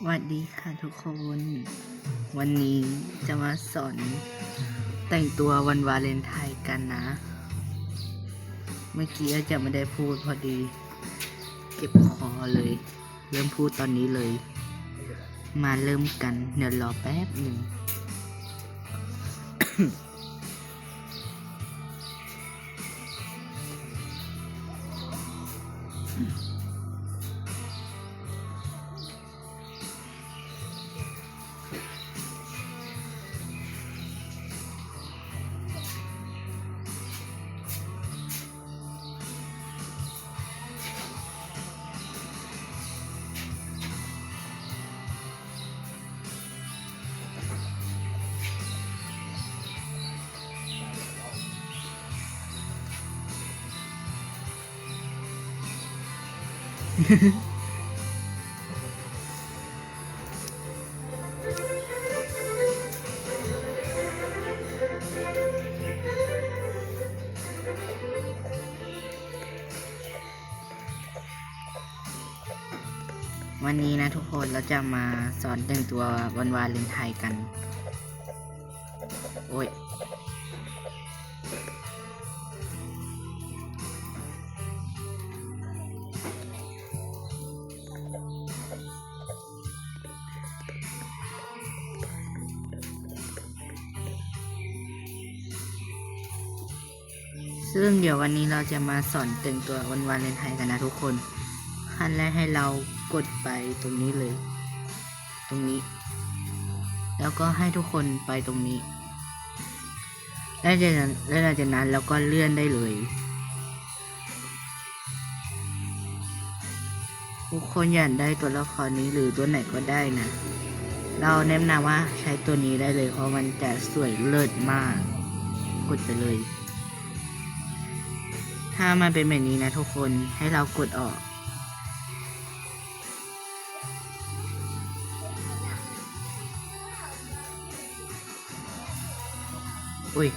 สวัสดีค่ะทุกคน วันนี้จะมาสอนแต่งตัววันวาเลนไทน์กันนะ เมื่อกี้อาจจะไม่ได้พูดพอดี เก็บคอเลย เริ่มพูดตอนนี้เลย มาเริ่มกัน เดี๋ยวรอแป๊บหนึ่ง วันนี้นะทุกคนเราจะมาสอนแต่งตัววันวาเลนไทน์กัน ซึ่งเดี๋ยววันนี้เราจะมาสอนแต่งตัววันวาเลนไทน์กันนะทุกคน ขั้นแรกให้เรากดไปตรงนี้เลย ตรงนี้ แล้วก็ให้ทุกคนไปตรงนี้แล้วจากนั้นแล้วจากนั้นเราก็เลื่อนได้เลย ทุกคนอยากได้ตัวละครนี้หรือตัวไหนก็ได้นะ เราแนะนำว่าใช้ตัวนี้ได้เลยเพราะมันจะสวยเลิศมาก กดไปเลย ถ้ามันเป็นแบบนี้นะทุกคนให้เรากดออก อุ้ย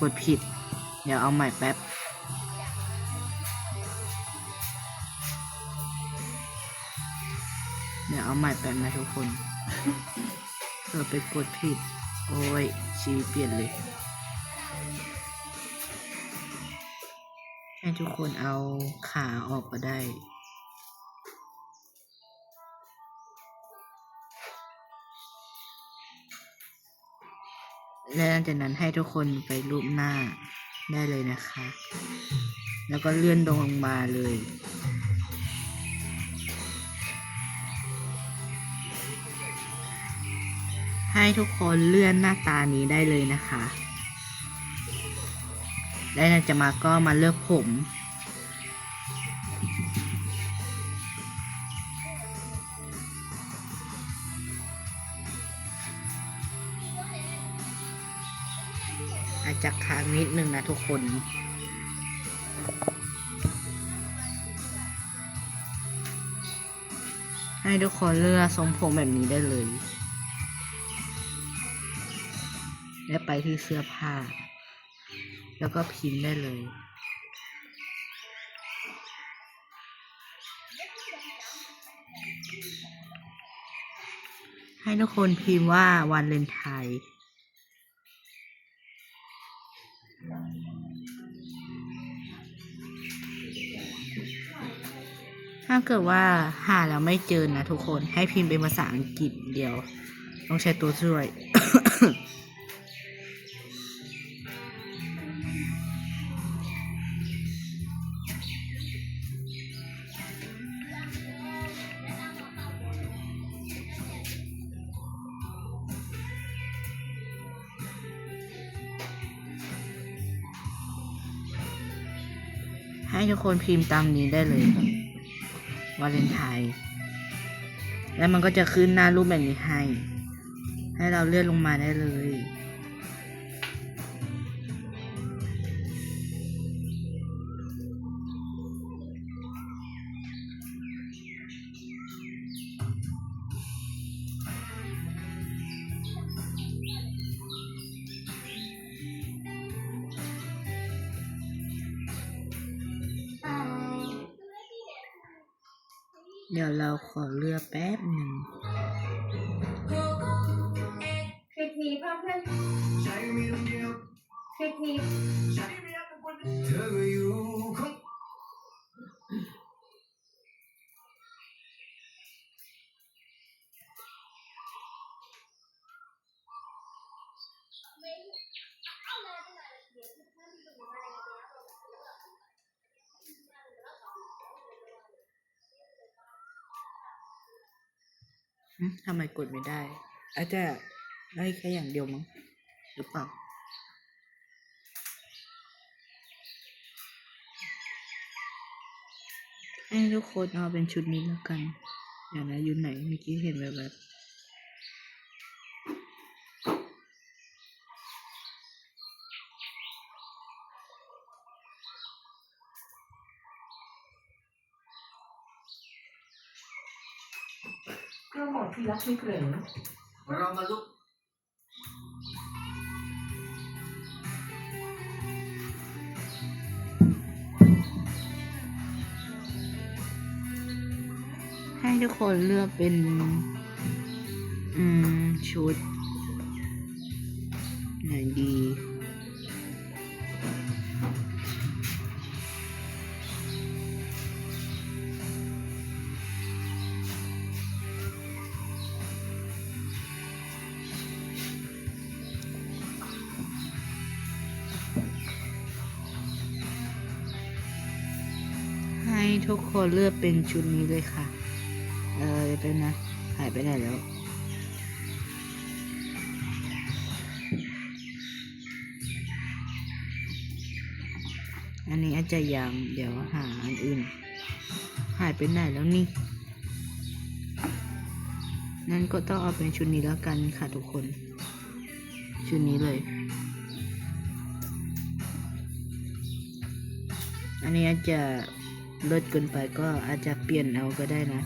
กดผิด เดี๋ยวเอาใหม่แป๊บเดี๋ยวเอาใหม่แป๊บนะทุกคนเออไปกดผิด โอ้ยชีวิตเปลี่ยนเลย ทุกคนเอาขาออกก็ได้และหลังจากนั้นให้ทุกคนไปรูปหน้าได้เลยนะคะ แล้วก็เลื่อนลงมาเลย ให้ทุกคนเลื่อนหน้าตานี้ได้เลยนะคะ และจากมาก็มาเลือกผม อาจจะค้างนิดนึงนะทุกคนให้ทุกคนเลือกทรงผมแบบนี้ได้เลย และไปที่เสื้อผ้า แล้วก็พิมพ์ได้เลย ให้ทุกคนพิมพ์ว่าวันเลนไทน์ถ้าเกิดว่าหาแล้วไม่เจอนะทุกคนให้พิมพ์เป็นภาษาอังกฤษเดียว ต้องใช้ตัวช่วย ให้ทุกคนพิมพ์ตามนี้ได้เลยวาเลนไทน์แล้วมันก็จะขึ้นหน้ารูปแบบนี้ให้ ให้เราเลื่อนลงมาได้เลย เดี๋ยวเราขอเรือแป๊บหนึ่งคลิปนี้เพื่อนเพื่อนคลิปนี้ ทำไมกดไม่ได้ อาจจะได้แค่อย่างเดียวมั้งหรือเปล่าให้ทุกคนเอาเป็นชุดนี้แล้วกันเดี๋ยวนะอยู่ไหนเมื่อกี้เห็นแบบแบบๆ โป รโมทที่รักไม่เกรงเรามาลุกให้ทุกคนเลือกเป็น อืม ชุด ไหนดี ทุกคนเลือกเป็นชุดนี้เลยค่ะ เออเดี๋ยวเป็นนะหายไปไหนแล้ว อันนี้อาจจะยังเดี๋ยวหาอันอื่น หายไปไหนแล้วนี่ นั่นก็ต้องเอาเป็นชุดนี้แล้วกันค่ะทุกคน ชุดนี้เลยอันนี้อาจจะ เลิศเกินไปก็อาจจะเปลี่ยนเอาก็ได้นะ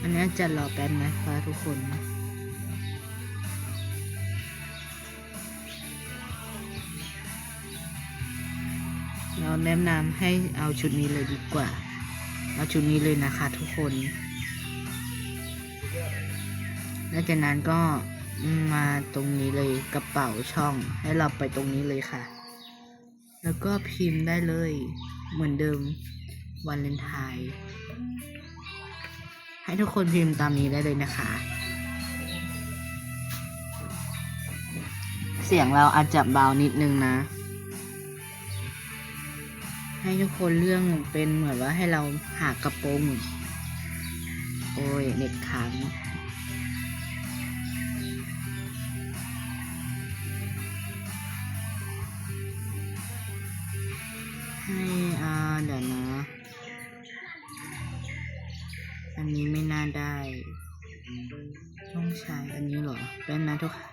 อันนี้จะรอแป๊บนะคะทุกคนเร แนะนำให้เอาชุดนี้เลยดีกว่า เอาชุดนี้เลยนะคะทุกคน แล้วจากนั้นก็มาตรงนี้เลยกระเป๋าช่องให้เราไปตรงนี้เลยค่ะ แล้วก็พิมพ์ได้เลยเหมือนเดิมวันเลนไทน์ให้ทุกคนพิมพ์ตามนี้ได้เลยนะคะ เสียงเราอาจจะเบานิดนึงนะ ให้ทุกคนเรื่องเป็นเหมือนว่าให้เราหากระโปรงโอ้ยเน็ตค้างให้อ่าเดี๋ยวนะ อันนี้ไม่น่าได้ ต้องใช้อันนี้เหรอ เป็นนะทุกคน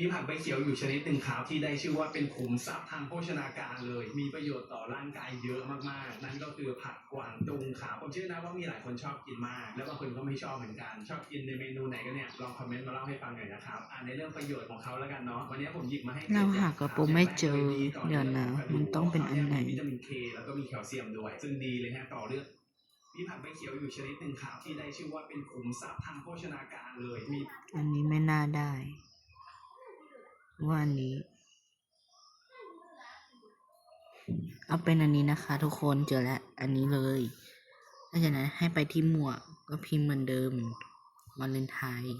มีผักใบเขียวอยู่ชนิดหนึ่งครับที่ได้ชื่อว่าเป็นขุมทรัพย์ทางโภชนาการเลย มีประโยชน์ต่อร่างกายเยอะมากๆ นั่นก็คือผักกวางตุงครับผมเชื่อนะว่ามีหลายคนชอบกินมาก แล้วบางคนก็ไม่ชอบเหมือนกัน ชอบกินในเมนูไหนกันเนี่ยลองคอมเมนต์มาเล่าให้ฟังหน่อยนะครับอ่านในเรื่องประโยชน์ของเขาแล้วกันเนาะวันนี้ผมหยิบมาให้เราหากระโปรงไม่เจอเดี๋ยวนะมันต้องเป็นอันไหนมีวิตามินเคแล้วก็มีแคลเซียมด้วย ซึ่งดีเลยฮะต่อเลือดมีผักใบเขียวอยู่ชนิดหนึ่งครับที่ได้ชื่อว่าเป็นขุมทรัพย์ทางโภชนาการเลยมีอันนี้ไม่น่าได้ ว่าอันนี้ เอาเป็นอันนี้นะคะ ทุกคนเจอแล้วอันนี้เลยถ้าจากนั้นให้ไปที่หมวกก็พิมพ์เหมือนเดิมวาเลนไทน์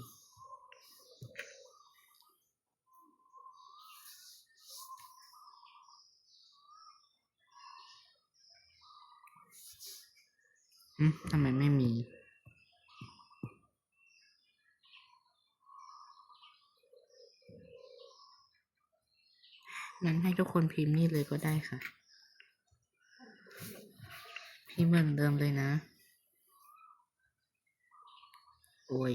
อืมทำไมไม่มี นั้นให้ ทุกคนพิมพ์นี่เลยก็ได้ค่ะ พิมพ์เหมือนเดิมเลยนะ โอ้ย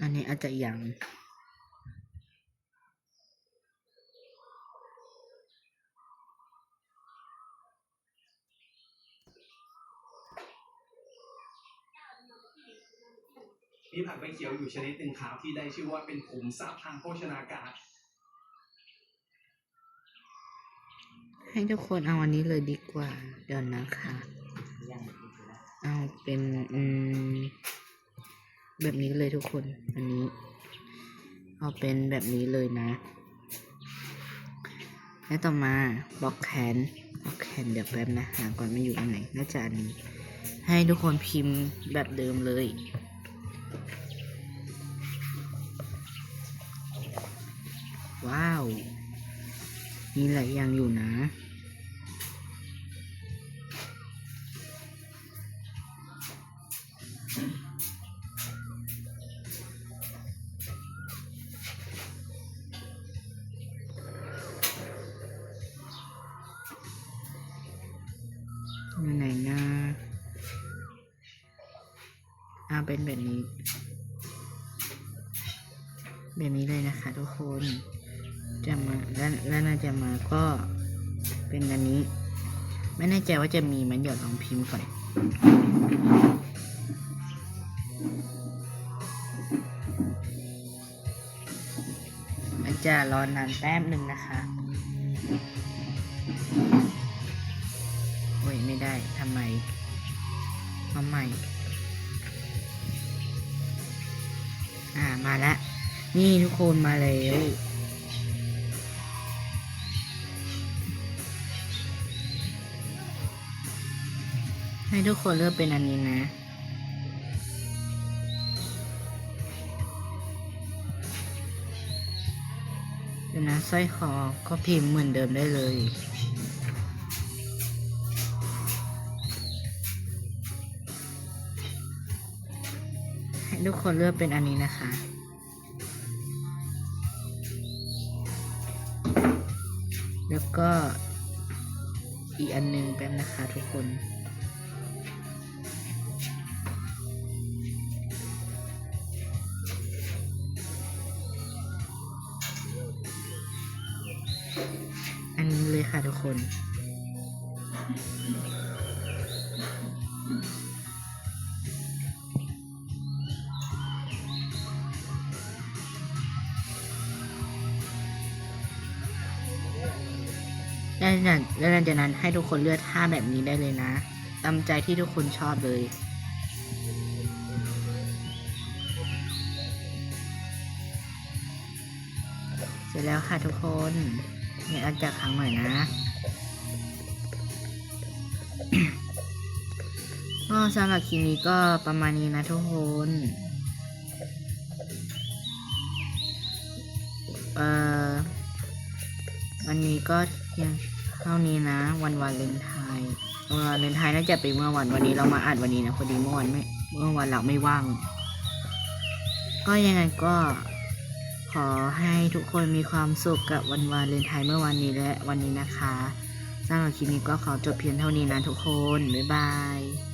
อันนี้อาจจะยัง มีผักใบ เขียวอยู่ชนิดหนึ่งครับที่ได้ชื่อว่าเป็นขุมทรัพย์ทางโภชนาการ ให้ทุกคนเอาอันนี้เลยดีกว่า เดี๋ยวนะคะ เอาเป็นอืมแบบนี้เลยทุกคน อันนี้ เอาเป็นแบบนี้เลยนะ แล้วต่อมาบล็อกแขนบล็อกแขนเดี๋ยวแป๊บนะหาก่อนมันอยู่อันไหน น่าจะอันนี้ ให้ทุกคนพิมพ์แบบเดิมเลย ว้าว มีหลายอย่างอยู่นะ ไหนนะเอาเป็นแบบนี้ แบบนี้เลยนะคะทุกคน จะมาแล้วแล้วน่าจะมาก็เป็นอันนี้ ไม่แน่ใจว่าจะมีไหมันเดี๋ยวลองพิมพ์ก่อนมันจะรอนานแป๊บหนึ่งนะคะโอ้ยไม่ได้ทำไมเอาใหม่ อ่ามาแล้วนี่ทุกคนมาแล้ว ให้ทุกคนเลือกเป็นอันนี้นะ เดี๋ยวนะสร้อยคอก็พิมพ์เหมือนเดิมได้เลยให้ทุกคนเลือกเป็นอันนี้นะคะ แล้วก็อีกอันหนึงแป๊บนะคะทุกคน ทุกคน แล้วหลังแล้วหลังจากนั้นให้ทุกคนเลือกท่าแบบนี้ได้เลยนะ ตามใจที่ทุกคนชอบเลยเสร็จแล้วค่ะทุกคนเนี่ยอาจจะค้างหน่อยนะ ก็สำหรับคลิปนี้ก็ประมาณนี้นะทุกคนเอ่อวันนี้ก็เพียงเท่านี้นะ วันวาเลนไทน์วันวาเลนไทน์น่าจะเป็นเมื่อวันวันนี้เรามาอัดวันนี้นะพอดีเมื่อวันไม่เมื่อวันเราไม่ว่าง ก็ยังไงก็ขอให้ทุกคนมีความสุขกับวันวาเลนไทน์เมื่อวันนี้และวันนี้นะคะ สำหรับคลิปนี้ก็ขอจบเพียงเท่านี้นะทุกคน บ๊ายบาย